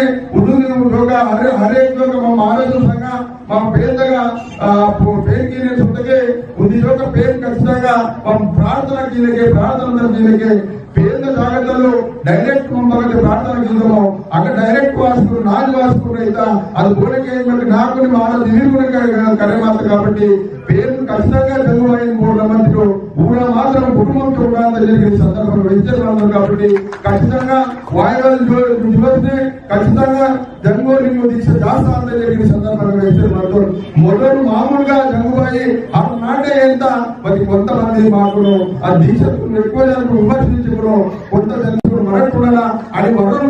అందుకనే ఉదయం యోగ హరే హరే యోగ మా ఆరోగ్య సంఘ మా పేదగా పేరుకి నేను ఉంది యొక్క పేరు ఖచ్చితంగా మా ప్రార్థన కీలకే ప్రార్థన కీలకే పేద జాగ్రత్తలు డైరెక్ట్ మమ్మల్ని ప్రార్థన కీలము అక్కడ డైరెక్ట్ వాసుకుడు నాలుగు వాసుకుడు అయితే అది ఊరికే నాకు మాన దిగులు కరేమాత కాబట్టి పేరు ఖచ్చితంగా చదువులైన మూడు మందిలో ఊర మాత్రం కుటుంబంతో ఉండాలని జరిగిన సందర్భంలో ఇచ్చేవాళ్ళు కాబట్టి ఖచ్చితంగా వాయువాలు చూస్తే ఖచ్చితంగా జంగోలింగు దీక్ష దాస్తాంత జరిగిన సందర్భంలో ఇచ్చేవాళ్ళు మొదలు మామూలుగా జంగుబాయి ఆ ఎంత? మరి కొంతమంది మాకు ఆ దీక్ష ఎక్కువ జనకు విమర్శించుకును కొంత జనకు మరకుండా అని మొదలు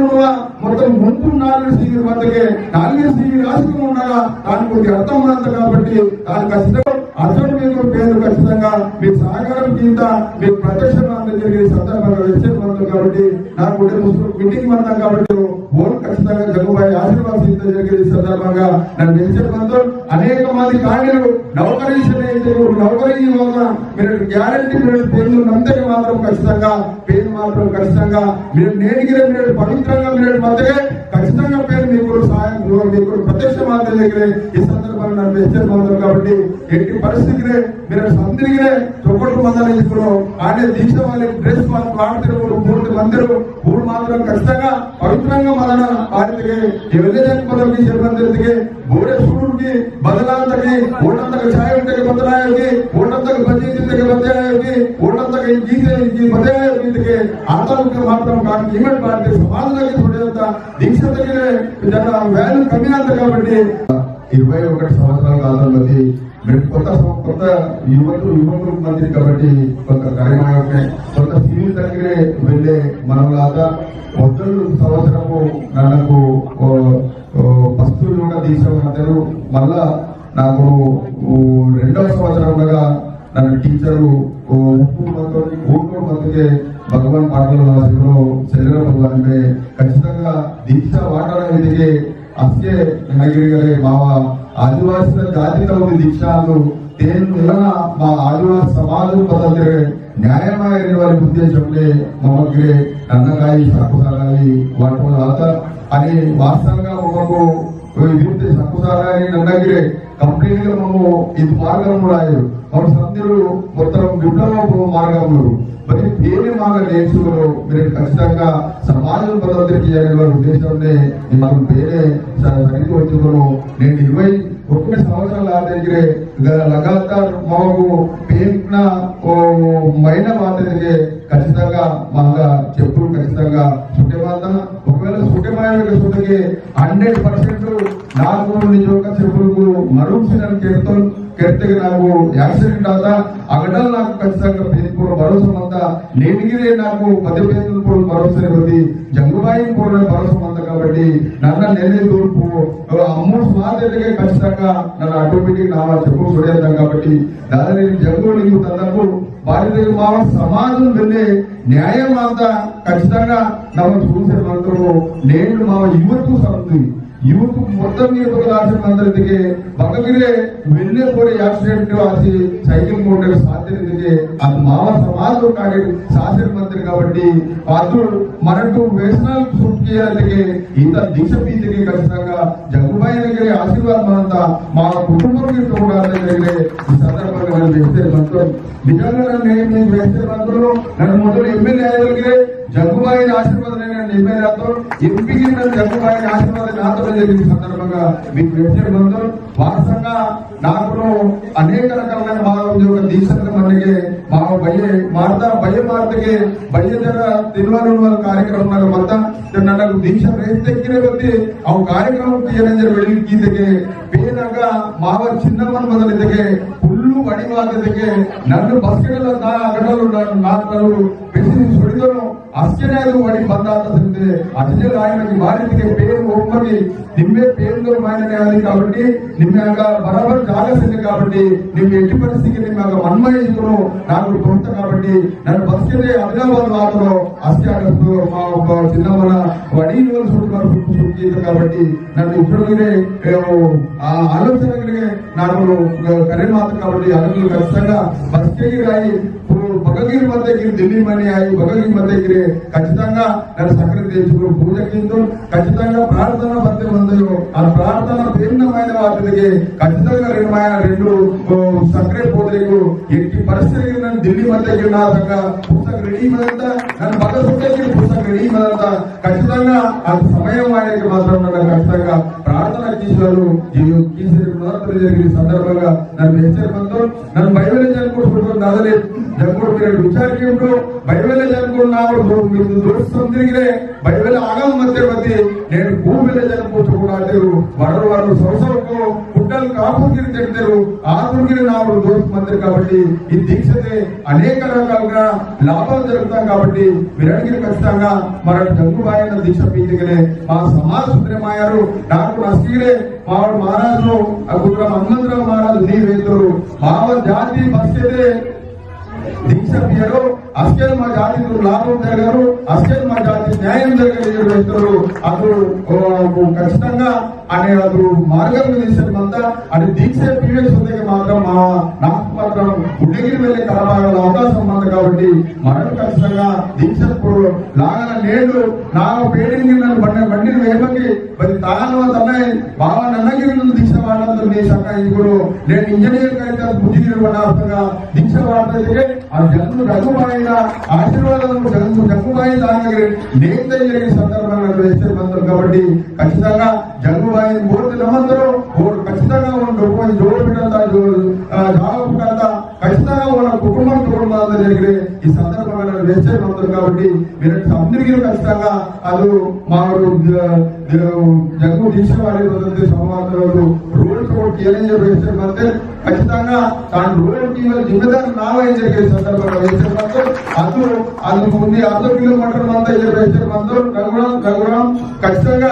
మొత్తం ముందు నాలుగు సీనియర్ మధ్యకే నాలుగు సీనియర్ రాసుకుని ఉండగా దానికి అర్థం ఉన్నంత కాబట్టి దాని ఖచ్చితంగా అసలు మీకు పేరు ఖచ్చితంగా మీ సహకారం కింద మీకు ప్రత్యక్షంగా జరిగే సందర్భంగా వచ్చే కాబట్టి నాకు కూడా ముస్లిం మీటింగ్ పడతాం కాబట్టి ఓన్ ఖచ్చితంగా జగబాయి ఆశీర్వాదం కింద జరిగే సందర్భంగా నన్ను గెలిచే అనేక మంది కాంగ్రెలు నౌకరీ నౌకరీ వల్ల మీరు గ్యారంటీ మీరు పేర్లు నంతటి మాత్రం ఖచ్చితంగా పేరు మాత్రం ఖచ్చితంగా మీరు నేటికి మీరు పవిత్రంగా మీరు మధ్యగా ఖచ్చితంగా పేరు మీకు సహాయం మీకు ప్రత్యక్ష మాత్రం దగ్గరే ఈ సందర్భంగా నన్ను హెచ్చరిక కాబట్టి ఎట్టి పరిస్థితినే మీరు అందరికీ చొక్కటి మందని ఇప్పుడు ఆడే దీక్ష వాళ్ళ డ్రెస్ వాళ్ళు వాడుతున్నారు మూడు మందిరు మూడు మాత్రం ఖచ్చితంగా పవిత్రంగా మన వారికి ఎవరైతే పదవికి చెప్పందరికి ಬೋಡೆ ಸುಡುಗೆ ಬದಲಾಂತಗೆ ಓಟಂತಕ ಛಾಯಂತಗೆ ಬದಲಾಯೋಗಿ ಓಟಂತಕ ಬಜೆಟಿಂತಗೆ ಬದಲಾಯೋಗಿ ಓಟಂತಕ ಈ ಗೀತೆ ಈ ಬದಲಾಯೋಗಿಂತಗೆ ಆತಂಕ ಮಾತ್ರ కాదు ఈవెంట్ పార్టీ సమాజంలోకి చూడేంత దీక్ష తగిన జన వాల్యూ కమ్మి అంత కాబట్టి ఇరవై ఒకటి సంవత్సరాల కాలం బట్టి మేము కొత్త కొత్త యువకులు యువకులు మంది కాబట్టి కొంత కార్యక్రమం కొంత సివిల్ దగ్గరే వెళ్ళే మనలాగా మొదలు సంవత్సరము నాకు పస్తులు కూడా తీసుకున్నారు మళ్ళా నాకు రెండవ సంవత్సరంగా నన్ను టీచరు ఉప్పు ఊరు మందుకే భగవాన్ పాటల వాసిలో శరీర భగవాన్ ఖచ్చితంగా దీక్ష వాటర్ అనేది అసే నగిరి మావ ఆదివాసీ జాతిలో ఉంది దీక్షలు దేని వలన మా ఆదివాసీ సమాజం బదలే న్యాయమైన వారి ఉద్దేశంలో మమ్మల్ని నన్నగాయి సక్కుసాగాలి వాటి వల్ల అని వాస్తవంగా మమ్మకు విరుద్ధ సక్కుసాగాలి నన్నగిరే కంప్లీట్గా మేము ఇది మార్గం రాయరు. మన సంధ్యులు మొత్తం విప్లవ మార్గంలో మరి పేరు మాగ నేర్చుకుని. మీరు ఖచ్చితంగా సమాజం బలవంతం చేయాలని వారి ఉద్దేశంలో మనం పేరే సరికి వచ్చుకును. నేను ఇరవై ఒక్క సంవత్సరాల దగ్గరే లగాతార్ మాకు పేరున మైన మాత్రమే ఖచ్చితంగా మాగా చెప్పులు ఖచ్చితంగా సుట్టేమాత ఒకవేళ సుట్టమాయ సుట్టకి హండ్రెడ్ పర్సెంట్ నాకు నిజంగా చెప్పులకు మరొకసారి కేడుతో ಕೆಟ್ಟಗೆ ನಾವು ಆಕ್ಸಿಡೆಂಟ್ ಆದ ಅಗಡಲ್ నాకు ఖచ్చితంగా పేరుకోవడం భరోసా మంద నేటిగిరే నాకు పది పేరులు కూడా భరోసా ఇవ్వదు జంగుబాయి కూడా భరోసా మంద కాబట్టి నన్న నెల్లి తూర్పు అమ్మూరు స్మార్ట్గా ఖచ్చితంగా నన్ను ఆటోమేటిక్ నా చెప్పు చూడేద్దాం కాబట్టి దాని జంగు నీకు తనకు వారి దగ్గర మా సమాజం వెళ్ళే న్యాయం అంతా ఖచ్చితంగా నమ్మ చూసే మంత్రము నేను మా యువతకు సంతుంది యూత్ మొత్తం మీద ఆశిందందరిదికి బగవిరే వెళ్ళే పోరే యాక్సిడెంట్ ఆసి సైకిల్ మోటార్ సాధ్యదికి అది మావ సమాజం కాడి శాసన మంత్రి కాబట్టి అతడు మనకు వేషనాలు సూట్ చేయాలి ఇంత దీక్ష పీజకి ఖచ్చితంగా జగ్గుబాయి దగ్గర ఆశీర్వాదం అంతా మా కుటుంబం ఉండాలి దగ్గరే ఈ సందర్భంగా నన్ను వేస్తే మంత్రులు నిజంగా నన్ను వేస్తే మంత్రులు నన్ను మొదలు ఎమ్మెల్యే దగ్గరే జగ్గుబాయిని ఆశీర్వాదమైన నీ మేరతో ఎంపిక జగ్గుబాయిని ఆశీర్వాదం నాతో జరిగిన సందర్భంగా మీకు వెబ్సైట్ బంధువులు వారసంగా నాకు అనేక రకాలైన భాగం యొక్క దీక్షల మనకి మా భయ మాత భయ మాతకి భయ జನ ತಿಳುವಳುವ ಕಾರ್ಯಕ್ರಮಗಳ ಮತ್ತ ನನಗೆ ದೀಕ್ಷ ಕಾರ್ಯಕ್ರಮಕ್ಕೆ ಏನೆಂದರೆ ಬೆಳಗಿದ್ದಕ್ಕೆ ಬೇನಾಗ ಮಾವ ಚಿನ್ನವನ ಮೊದಲಿದ್ದಕ್ಕೆ, ಹುಲ್ಲು ಬಡಿವಾದದಕ್ಕೆ ನನ್ನ ಬಸ್ಗೆಲ್ಲ ನಾ ನಾನು ನಾಲ್ಕರು ಬೆಸಿ ಸುಡಿದನು ಅಸ್ಕೆನಾದ್ರು ಬಡಿ ಬಂದಾತಂತೆ ಅಜ್ಜೆ ఆయనకి వారికి పేరు ఒప్పని నిమ్మే పేరులో మాయనే అది కాబట్టి నిమ్మాక బరాబర్ జాగసింది కాబట్టి నిమ్మ ఎట్టి పరిస్థితికి నిమ్మాక మన్మయించుకును నాకు కొంత కాబట్టి నన్ను బస్కెళ్ళి అదిలాబాద్ వాదలో అస్కాడస్తూ మా చిన్నమ్మన వడీ సుట్టున్నారు కాబట్టి నన్ను ఇప్పుడు ఆ ఆలోచన నాకు కరెంట్ మాత్రం కాబట్టి అనుకులు ఖచ్చితంగా బస్కెళ్ళి రాయి భగవద్గీత మన దగ్గర ఢిల్లీ మని అయి మన మధ్యగిరి ఖచ్చితంగా నన్ను సక్రియ తెచ్చుకుని పూజ కింద ఖచ్చితంగా ప్రార్థన భక్తి ఉందో ఆ ప్రార్థన భిన్నమైన వాటికి ఖచ్చితంగా రెండు మా- రెండు ఓ, సక్రియ పూజలకు ఎట్టి పరిస్థితి నన్ను ఢిల్లీ మధ్యగిరి నా సంగా పుస్తక రెడీ మదంతా నన్ను భగవద్గీత పుస్తక పుస్తక రెడీ మదంతా ఖచ్చితంగా ఆ సమయం ఆయనకి మాత్రం నన్ను ఖచ్చితంగా ప్రార్థన కీసులు కీసరి జరిగిన సందర్భంగా నన్ను హెచ్చరికంతో నన్ను బైబిల్ జరుపుకుంటున్నాను నదలే జరుపుడు మీరు విచారికుంటూ బైబిల్ జరుపుకున్నాడు మీరు దోషందిరిగిరే బైబిల్ ఆగమ మధ్యవతి నేను భూమిలో జరుపుకుంటున్నాడు వడరు వారు సంవత్సరంకు పుట్టలు కాపుగిరి చెప్తారు ఆకుగిరి నావుడు దోష కాబట్టి ఈ దీక్షతే అనేక రకాలుగా లాభాలు జరుగుతాం కాబట్టి విరణగిరి ఖచ్చితంగా మన జంగుబాయిన దీక్ష పీతికలే మా సమాజ సుబ్రహ్మయ్యారు నాకు నస్కీలే మావాడు మహారాజు అక్కడ హనుమంతరావు మహారాజు నీ వేతురు మావ జాతి పరిస్థితి దీక్షలు పియరు అస్కే మా జాతి లాభం జరగరు అస్కేల్ మా జాతి న్యాయం జరగలేదు వ్యక్తులు. అతడు ఖచ్చితంగా అనే అతడు మార్గం తీసినంతా అది దీక్ష పీరియడ్స్ ఉంది మాత్రం మా నాకు మాత్రం గుండెగిరి వెళ్ళే కలబాగల అవకాశం ఉంది కాబట్టి మనం ఖచ్చితంగా దీక్ష లాగన నేడు నా పేరు నన్ను బండి బండిని వేపకి మరి తాను తన బాగా నన్నగిరి నుండి దీక్ష ఇప్పుడు నేను ఇంజనీర్ అయితే బుద్ధిగిరి పడాల్సిందిగా దీక్ష వార్తలకే ఆ జన్మ రఘుబాయిన ఆశీర్వాదాలను జన్మ జగ్గుబాయి దాని దగ్గర నేను జరిగిన సందర్భంగా వేసే కాబట్టి ఖచ్చితంగా జగ్గుబాయి మూర్తి నమ్మందరూ ఓడు ఖచ్చితంగా ఉండు కొంచెం జోడు బిడ్డంతా జాబు కదా ఖచ్చితంగా ఉన్న కుటుంబం కుటుంబాలు జరిగిన ఈ సందర్భంగా నన్ను వేసే మంత్రం కాబట్టి మీరు అందరికీ ఖచ్చితంగా అది మా జగ్గు దీక్ష వారి తెలియజే ప్రయత్నం పడితే ఖచ్చితంగా తాను రూరల్ టీవీల జిమ్మెదారు నావయం జరిగే సందర్భంగా ప్రయత్నం పడుతూ అందుకు అందుకు ముందు అర్ధ కిలోమీటర్ ఖచ్చితంగా